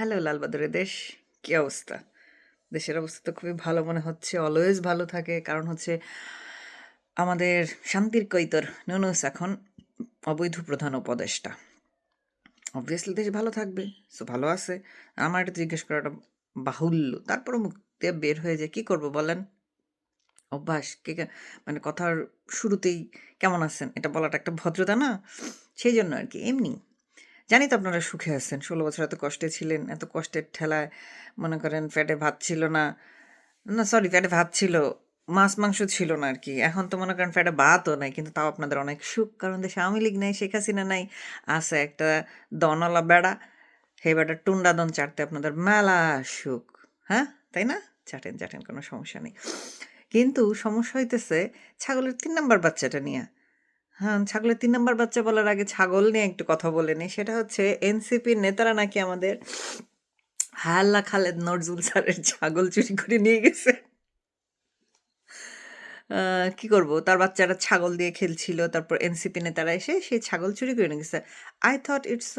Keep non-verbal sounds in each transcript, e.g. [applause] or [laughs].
Hello লালবাদরের দেশ। কী অবস্থা? দেশের অবস্থা তো খুবই ভালো মনে হচ্ছে অলওয়েজ ভালো থাকে। কারণ হচ্ছে আমাদের শান্তির কৈতর নুনুস এখন অবৈধ প্রধান উপদেষ্টা। অবভিয়াসলি দেশ ভালো থাকবে, সো ভালো আছে। আমার এটা জিজ্ঞেস করাটা বাহুল্য। তারপরে মুখ দিয়ে বের হয়ে যায়, কী করব বলেন? অভ্যাস কে- মানে কথার শুরুতেই কেমন আছেন? এটা বলাটা একটা ভদ্রতা না? সেই জন্য আর কি, এমনি। জানি তো আপনারা সুখে আছেন। ষোলো বছর এত কষ্টে ছিলেন, এত কষ্টের ঠেলায় মনে করেন ফ্যাটে ভাত ছিল না। না সরি ফ্যাটে ভাত ছিল, মাছ, মাংস ছিল না আর কি। এখন তো মনে করেন ফ্যাটে ভাতও নাই, কিন্তু তাও আপনাদের অনেক সুখ, কারণ দেশে আওয়ামী লীগ নাই, শেখ হাসিনা নাই, আছে একটা দনলা বেড়া হে বেড়া টুন্ডা দন চাটতে আপনাদের মেলা সুখ হ্যাঁ? তাই না? চাটেন চাটেন, কোনো সমস্যা নেই। কিন্তু সমস্যা হইতেছে ছাগলের তিন নাম্বার বাচ্চাটা নিয়ে। হ্যাঁ ছাগলের তিন নাম্বার বাচ্চা বলার আগে ছাগল নিয়ে একটু কথা বলে নিই। সেটা হচ্ছে এনসিপির নেতারা নাকি আমাদের হাল্লা খালেদ নজরুল স্যারের ছাগল চুরি করে নিয়ে গেছে। কি করব? তার বাচ্চারা ছাগল দিয়ে খেলছিল, তারপর এনসিপি নেতারা এসে সেই ছাগল চুরি করে নিয়ে গেছে। আই থট ইটস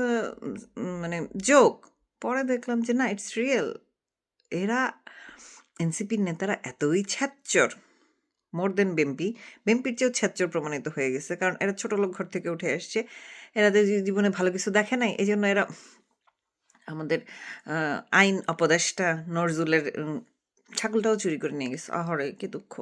মানে জোক পরে দেখলাম যে না ইটস রিয়েল এরা, এনসিপির নেতারা এতই ছ্যাচ্চর মোর দেন বেম্পি বেম্পির চেয়েও ছাত্র প্রমাণিত হয়ে গেছে, কারণ এরা ছোট লোক ঘর থেকে উঠে আসছে। এরা জীবনে ভালো কিছু দেখে নাই এই জন্য এরা আমাদের আইন অপদেষ্টা নজরুলের ছাগলটাও চুরি করে নিয়ে গেছে। আহরে কি দুঃখ।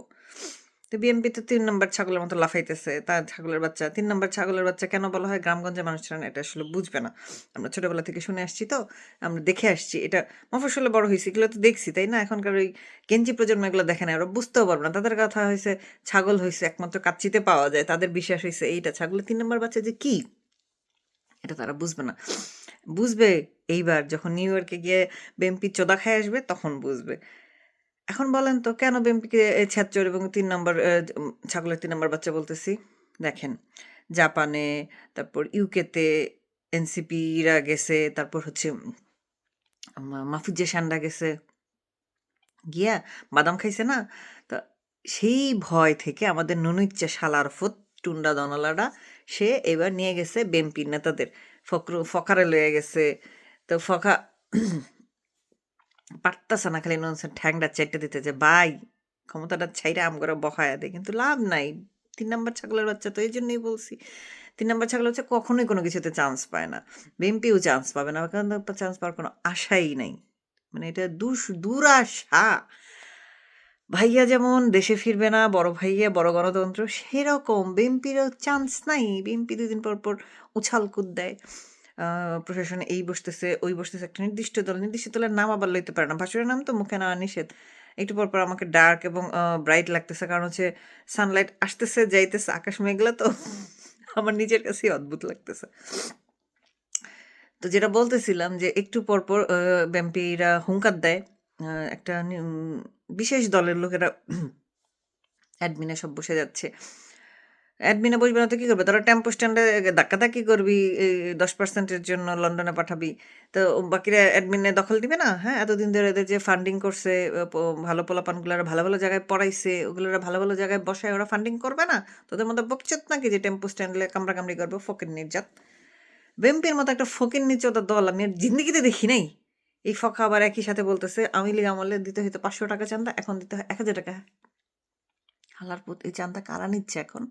তো বিএনপি তো তিন নম্বর ছাগলের মতো লাফাইতেছে তার ছাগলের বাচ্চা। তিন নম্বর ছাগলের বাচ্চা কেন বলা হয় গ্রামগঞ্জের মানুষরা এটা আসলে বুঝবে না। আমরা ছোটবেলা থেকে শুনে আসছি তো, আমরা দেখে আসছি। এটা মফসলে বড় হয়েছে, এগুলো তো দেখছি, তাই না? এখনকার ওই গেঞ্জি প্রজন্ম এগুলো দেখে না, ওরা বুঝতেও পারবে না। তাদের কথা হয়েছে ছাগল হয়েছে, একমাত্র কাচ্চিতে পাওয়া যায়, তাদের বিশ্বাস হয়েছে এইটা। ছাগলের তিন নম্বর বাচ্চা যে কি? এটা তারা বুঝবে না। বুঝবে এইবার যখন নিউ ইয়র্কে গিয়ে বেম্পি চোদা খায় আসবে, তখন বুঝবে। এখন বলেন তো কেন বেম্পিকে ছ্যাচ্চর এবং তিন নম্বর ছাগলের তিন নম্বর বাচ্চা বলতেছি? দেখেন জাপানে তারপর ইউকেতে এনসিপিরা গেছে তারপর হচ্ছে উম, মাফুজ্জা সান্ডা গেছে গিয়া বাদাম খাইছে না? তা সেই ভয় থেকে আমাদের নুনুইচ্চা শালার ফুত টুন্ডা দনালাটা সে এবার নিয়ে গেছে বেম্পির নেতাদের ফকরু ফকারে লয়ে গেছে। তো ফকা পারতাছে না খালি নুন ঠ্যাংটা চাইটে দিতে যে, ভাই, ক্ষমতাটা ছাইরা আম করে বহায়া দেয় কিন্তু লাভ নাই। তিন নম্বর ছাগলের বাচ্চা তো এই জন্যই বলছি। তিন নম্বর ছাগল হচ্ছে কখনোই কোনো কিছুতে চান্স পায় না। বিএমপিও চান্স পাবে না। কারণ চান্স পাওয়ার কোনো আশাই নাই। মানে এটা দুস, দুরাশা। ভাইয়া যেমন দেশে ফিরবে না, বড় ভাইয়া, বড় গণতন্ত্র, সেরকম বিএনপিরও চান্স নাই। বিএনপি দুদিন পর পর উছাল কুদ দেয়। প্রশাসনে এই বসতেছে, ওই বসতেছে। একটা নির্দিষ্ট দল, নির্দিষ্ট দলের নাম আবার লইতে পারে না। ভাসুরের নাম তো মুখে নেওয়া নিষেধ। একটু পর পর আমাকে ডার্ক এবং ব্রাইট লাগতেছে। কারণ হচ্ছে সানলাইট আসতেছে, যাইতেছে, আকাশ মেঘলা তো [laughs] আমার নিজের কাছেই অদ্ভুত লাগতেছে। তো যেটা বলতেছিলাম যে একটু পর পর ব্যাম্পিরা হুঙ্কার দেয় একটা বিশেষ দলের লোকেরা [clears throat] অ্যাডমিনে সব বসে যাচ্ছে। অ্যাডমিনে বসবে না তো কী করবে? তোরা টেম্পো স্ট্যান্ডে ধাক্কাধাক্কি করবি দশ পার্সেন্টের জন্য লন্ডনে পাঠাবি। তো বাকিরা অ্যাডমিনে দখল দিবে না? হ্যাঁ এতদিন ধরে এদের যে ফান্ডিং করছে ভালো পোলাপানগুলারা ভালো ভালো জায়গায় পড়াইছে, ওগুলোরা ভালো ভালো জায়গায় বসায়, ওরা ফান্ডিং করবে না? তোদের মধ্যে বকচত নাকি যে টেম্পো স্ট্যান্ডে কামড়া কামড়ি করবে? ফকির নির্যাত। বেম্পির মতো একটা ফকির ওদের দল আমি আর জিন্দগিতে দেখি নাই। এই ফকা আবার একই সাথে বলতেছে, আমি লীগ আমলে দিতে হইতো পাঁচশো টাকা চান্দা, এখন দিতে হয় এক হাজার টাকা। হালার পুত, এই চান্দা কারা নিচ্ছে এখন?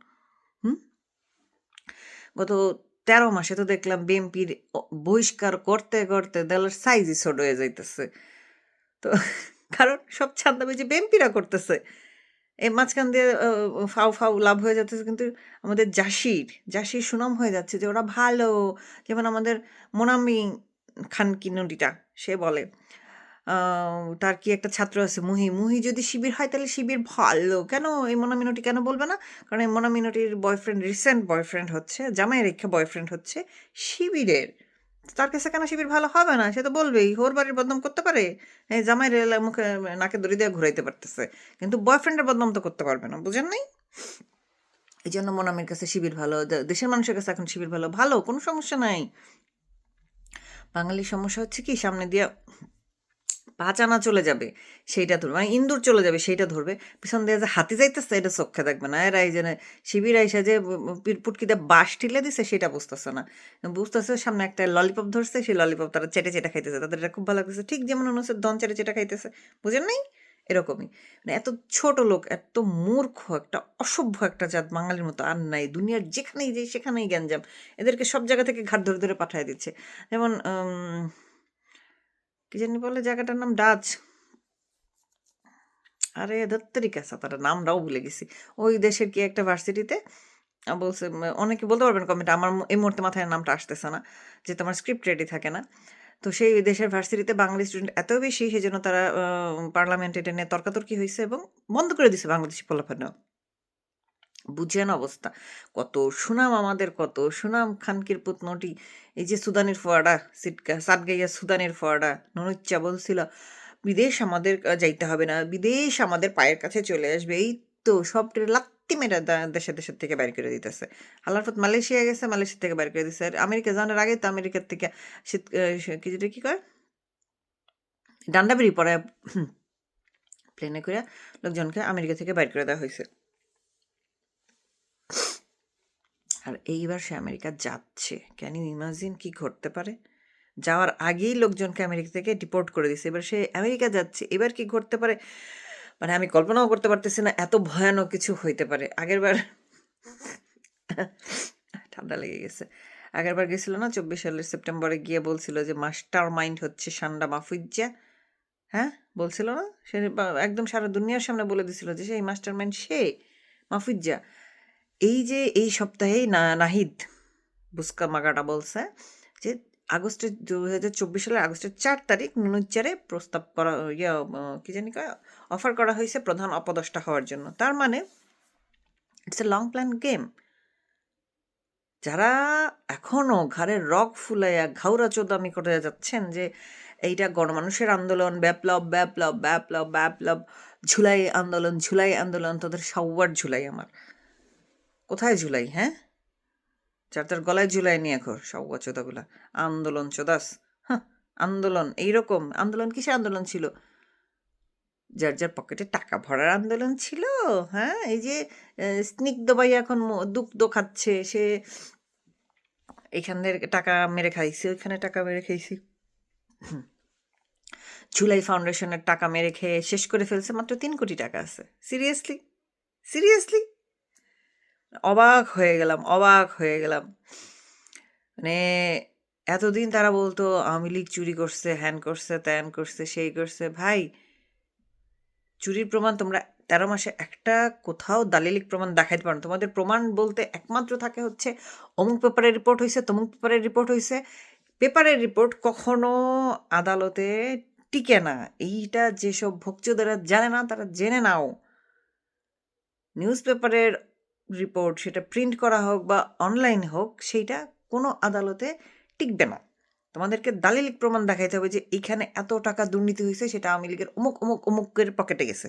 গত তেরো মাসে তো দেখলাম বিএনপির বহিষ্কার করতে করতে দলের সাইজই ছোট হয়ে যাইতেছে। তো [laughs] কারণ সব ছান্দাবাজি বিএনপিরা করতেছে এই মাঝখান দিয়ে ফাউ ফাউ লাভ হয়ে যাচ্ছে কিন্তু আমাদের জাসির জাসির সুনাম হয়ে যাচ্ছে যে ওরা ভালো। যেমন আমাদের মোনামি খান কিনুটিটা সে বলে। তার কি একটা ছাত্র আছে? মুহি। মুহি যদি শিবির হয়, তাহলে শিবির ভালো। কেন? এই মোনামিনটি কেন বলবে না? কারণ এই মোনামিনটির বয়ফ্রেন্ড রিসেন্ট বয়ফ্রেন্ড হচ্ছে জামাই রেখা বয়ফ্রেন্ড হচ্ছে শিবিরের। তার কাছে কেন শিবির ভালো হবে না? সে তো বলবেই হোর বাড়ির বদনাম করতে পারে? এই জামাই রেলা মুখে নাকে দড়ি দিয়ে ঘুরাইতে পারতেছে। কিন্তু বয়ফ্রেন্ডের বদনাম তো করতে পারবে না, বুঝেন নাই? এই জন্য মোনামির কাছে শিবির ভালো। দেশের মানুষের কাছে এখন শিবির ভালো। ভালো, কোনো সমস্যা নাই। বাঙালির সমস্যা হচ্ছে কি? সামনে দিয়ে পাচানা চলে যাবে, সেইটা ধরবে। মানে ইন্দুর চলে যাবে, সেইটা ধরবে। পিছন দিয়ে যে হাতি যাইতেছে, এটা চোখে দেখবে না। এরা এই যে শিবির আইসা যে পুটকিতে বাঁশ ঠিলে দিছে, সেটা বুঝতেছে না। বুঝতেছে সামনে একটা ললিপপ ধরছে, সেই ললিপপ তারা চেটে চেটে খাইতেছে। তাদের এটা খুব ভালো লাগতেছে। ঠিক যেমন মনে হচ্ছে দন চেটে চেটে খাইতেছে। বুঝেন নাই? এরকমই। মানে এত ছোট লোক, এত মূর্খ, একটা অসভ্য একটা জাত বাঙালির মতো আর নাই। দুনিয়ার যেখানেই যাই, সেখানেই গ্যাঞ্জাম। এদেরকে সব জায়গা থেকে ঘাট ধরে ধরে পাঠিয়ে দিচ্ছে। যেমন কি জানি বলে জায়গাটার নাম ডাচ। আরে দত্তরিক তার নামটাও ভুলে গেছি। ওই দেশের কি একটা ভার্সিটিতে? বলছে অনেকে বলতে পারবেন কমেন্ট আমার এই মুহূর্তে মাথায় নামটা আসতেছে না, যে তোমার স্ক্রিপ্ট রেডি থাকে না। তো সেই দেশের ভার্সিটিতে বাঙালি স্টুডেন্ট এত বেশি, সেই জন্য তারা পার্লামেন্টে এটা নিয়ে তর্কাতর্কি হয়েছে এবং বন্ধ করে দিছে বাংলাদেশি পোলাপানেও বুঝেন অবস্থা। কত সুনাম আমাদের, কত সুনাম খানকির পুতনটি। এই যে সুদানের ফোয়াডা সিটকা, সাতগাইয়া সুদানের ফোয়াডা নুনুচ্চা বলছিল, বিদেশ আমাদের যাইতে হবে না, বিদেশ আমাদের পায়ের কাছে চলে আসবে। এই তো সব লাত্তি মেরে দেশে দেশের থেকে বাইর করে দিতেছে। আল্লাহর পথ মালয়েশিয়া গেছে, মালয়েশিয়া থেকে বাইর করে দিতেছে আর আমেরিকা জানার আগে তো আমেরিকার থেকে শীত কি যেটা কি কয়? ডান্ডা বেরি পরে প্লেনে করে লোকজনকে আমেরিকা থেকে বাইর করে দেওয়া হয়েছে আর এইবার সে আমেরিকা যাচ্ছে। ক্যান ইউ ইমাজিন কি ঘটতে পারে? যাওয়ার আগেই লোকজনকে আমেরিকা থেকে ডিপোর্ট করে দিছে। এবার সে আমেরিকা যাচ্ছে। এবার কি ঘটতে পারে? মানে আমি কল্পনাও করতে পারতেছি না, এত ভয়ানক কিছু হইতে পারে। আগের বার [laughs] ঠান্ডা লেগে গেছে। আগের বার গেছিল না, চব্বিশ সালের সেপ্টেম্বরে গিয়ে বলছিল যে মাস্টার মাইন্ড হচ্ছে সান্ডা মাফুজ্জা। হ্যাঁ? বলছিল না? সে একদম সারা দুনিয়ার সামনে বলে দিছিল যে, সেই মাস্টার মাইন্ড সে, মাফুজ্জা। এই যে এই সপ্তাহেই না, নাহিদ বুস্কা মাগাটা বলছে যে আগস্টের দু হাজার চব্বিশ সালের আগস্টের চার তারিখ নুনুচ্চারে প্রস্তাব করা, ইয়া কি জানি কয়, অফার করা হয়েছে প্রধান অপদষ্টা হওয়ার জন্য। তার মানে it's a long plan game যারা এখনও ঘাড়ের রক ফুলাইয়া ঘাউরা চোদামি করে যাচ্ছেন যে এইটা গণমানুষের আন্দোলন ব্যাপলব ব্যাপলব ব্যাপলব ব্যাপলব ঝুলাই আন্দোলন ঝুলাই আন্দোলন, তাদের সবার ঝুলাই আমার। কোথায় ঝুলাই হ্যাঁ? যার তার গলায় ঝুলাই নিয়ে ঘর সব্বা চোদাগুলা আন্দোলন, চোদাস। হ্যাঁ আন্দোলন, এইরকম। আন্দোলন কিসের আন্দোলন ছিল? যার যার পকেটে টাকা ভরার আন্দোলন ছিল হ্যাঁ? এই যে স্নিগ্ধ ভাই এখন দুগ্ধ খাচ্ছে, সে এখানের টাকা মেরে খাইছে, ওইখানে টাকা মেরে খাইছি। ঝুলাই ফাউন্ডেশনের টাকা মেরে খেয়ে শেষ করে ফেলছে, মাত্র তিন কোটি টাকা আছে। সিরিয়াসলি? সিরিয়াসলি? অবাক হয়ে গেলাম, অবাক হয়ে গেলাম। মানে এতদিন তারা বলতো, আওয়ামী লীগ চুরি করছে, হ্যান করছে, ত্যান করছে, সেই করছে। ভাই, চুরির প্রমাণ তোমরা তেরো মাসে একটা কোথাও দালিলিক প্রমাণ দেখাইতে পারো। তোমাদের প্রমাণ বলতে একমাত্র থাকে হচ্ছে, অমুক পেপারের রিপোর্ট হয়েছে তমুক পেপারের রিপোর্ট হয়েছে পেপারের রিপোর্ট কখনো আদালতে টিকে না। এইটা যেসব ভোক্তদেরা জানে না, তারা জেনে নাও। নিউজ পেপারের রিপোর্ট সেটা প্রিন্ট করা হোক বা অনলাইন হোক, সেইটা কোনো আদালতে টিকবে না। তোমাদেরকে দালিলিক প্রমাণ দেখাইতে হবে যে এখানে এত টাকা দুর্নীতি হয়েছে সেটা আওয়ামী লীগের অমুক অমুক, অমুকের পকেটে গেছে।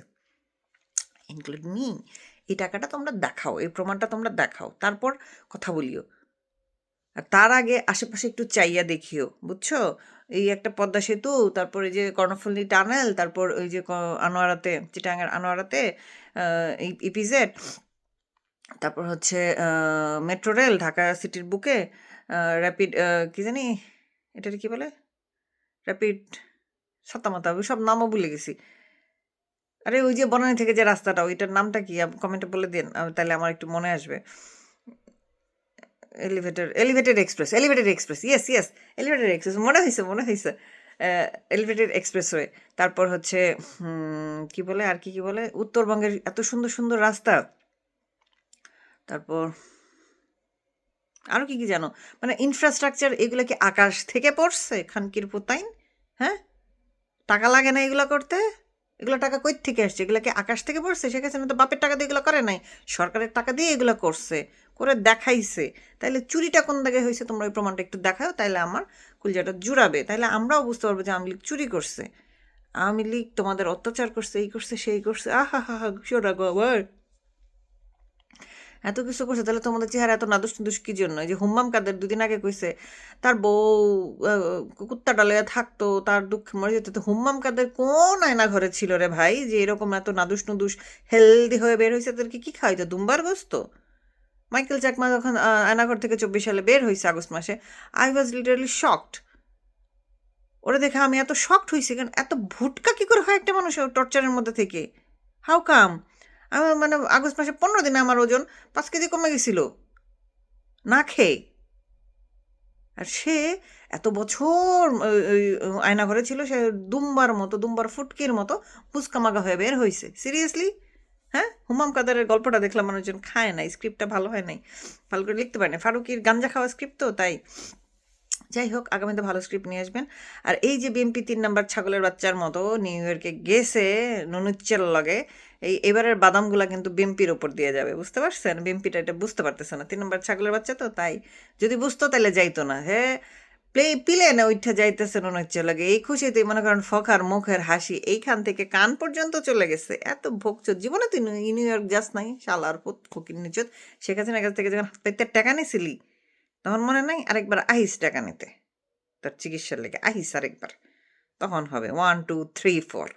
ইনক্লুড মি এই টাকাটা তোমরা দেখাও, এই প্রমাণটা তোমরা দেখাও, তারপর কথা বলিও। আর তার আগে আশেপাশে একটু চাইয়া দেখিও, বুঝছ? এই একটা পদ্মা সেতু, তারপর এই যে কর্ণফুলী টানেল, তারপর ওই যে আনোয়ারাতে, চিটাঙ্গের আনোয়ারাতে ইপিজেড তারপর হচ্ছে মেট্রো রেল ঢাকা সিটির বুকে র্যাপিড কি জানি, এটার কি বলে? র্যাপিড সাতামাতা ওই সব নামও ভুলে গেছি। আরে, ওই যে বনানী থেকে যে রাস্তাটা, ওইটার নামটা কি? কমেন্টে বলে দিন তাহলে আমার একটু মনে আসবে। Elevator, elevated express elevated express, yes yes, elevated express, মনে হয়েছে মনে হয়েছে এলিভেটেড এক্সপ্রেসওয়ে, তারপর হচ্ছে কি বলে, আর কি কি বলে? উত্তরবঙ্গের এত সুন্দর সুন্দর রাস্তা। তারপর আরও কি কি জানো? মানে ইনফ্রাস্ট্রাকচার এগুলো কি আকাশ থেকে পড়ছে? খানকির পোতাইন? হ্যাঁ? টাকা লাগে না এগুলো করতে? এগুলো টাকা কই থেকে আসছে? এগুলো কি আকাশ থেকে পড়ছে? হাসিনা তো বাপের টাকা দিয়ে এগুলো করে নাই। সরকারের টাকা দিয়ে এগুলো করছে, করে দেখাইছে। তাইলে চুরিটা কোন জায়গায় হয়েছে তোমরা ওই প্রমাণটা একটু দেখাও, তাইলে আমার কুলজাটা জুড়াবে। তাইলে আমরাও বুঝতে পারব যে আওয়ামী লীগ চুরি করছে। আওয়ামী লীগ তোমাদের অত্যাচার করছে, এই করছে, সেই করছে। আহা হা হা আবার এত কিছু করছে, তাহলে তোমাদের চেহারা এত নাদুস নুদুস কি জন্য? যে হুম্মাম কাদের দুদিন আগে কইছে, তার বউ কুত্তাটা লইয়া থাকতো, তার দুঃখে মরে যেত। তো হুম্মাম কাদের কোন আয়না ঘরে ছিল রে ভাই, যে এরকম এত নাদুস নুদুস, হেলদি হয়ে বের হয়েছে তাদেরকে কি খাওয়াইতো? দুম্বার গোস্ত? মাইকেল চাকমা যখন আয়নাঘর থেকে চব্বিশ সালে বের হয়েছে আগস্ট মাসে, আই ওয়াজ লিটারালি শকড। ওরা দেখে আমি এত শকড হয়েছি কেন? এত ভুটকা কি করে হয় একটা মানুষ টর্চারের মধ্যে থেকে? How come? আমি মানে আগস্ট মাসে পনেরো দিনে আমার ওজন পাঁচ কেজি কমে গেছিল। না খেয়ে। আর সে এত বছর আয়না ঘরে ছিল, সে দুম্বার মতো, দুম্বার ফুটকির মতো ফুচকামাগা হয়ে বের হয়েছে সিরিয়াসলি হ্যাঁ? হুমাম কাদারের গল্পটা দেখলাম মানুষজন খায় নাই স্ক্রিপ্টটা ভালো হয় নাই। ভালো করে লিখতে পারে না। ফারুকির গাঞ্জা খাওয়া স্ক্রিপ্ট তো, তাই। যাই হোক, আগামীতে ভালো স্ক্রিপ্ট নিয়ে আসবেন। আর এই যে বিএমপি তিন নাম্বার ছাগলের বাচ্চার মতো নিউ ইয়র্কে গেছে নুনুচ্চের লগে, এই এবারের বাদামগুলা কিন্তু বিএমপির ওপর দিয়ে যাবে, বুঝতে পারছেন? বিএমপিটা এটা বুঝতে পারতেছে না। তিন নম্বর ছাগলের বাচ্চা তো, তাই যদি বুঝতো তাহলে যাইতো না হ্যাঁ? প্লে, পিলে না উঠে যাইতেছে নুনুচ্চের লগে। এই খুশিতেই মনে করেন ফখার মুখের হাসি এইখান থেকে কান পর্যন্ত চলে গেছে। এত ভোগচোদ। জীবনে তুই নিউ- ইয়র্ক যাস নাই, শালার পুত, ফকির নিচত শেখ হাসিনার কাছ থেকে যখন হাত পাইতে টাকা নিছিলি তখন মনে নাই আরেকবার আহিস টাকা নিতে। তার চিকিৎসার লেগে আহিস আরেকবার। তখন হবে ওয়ান টু থ্রি ফোর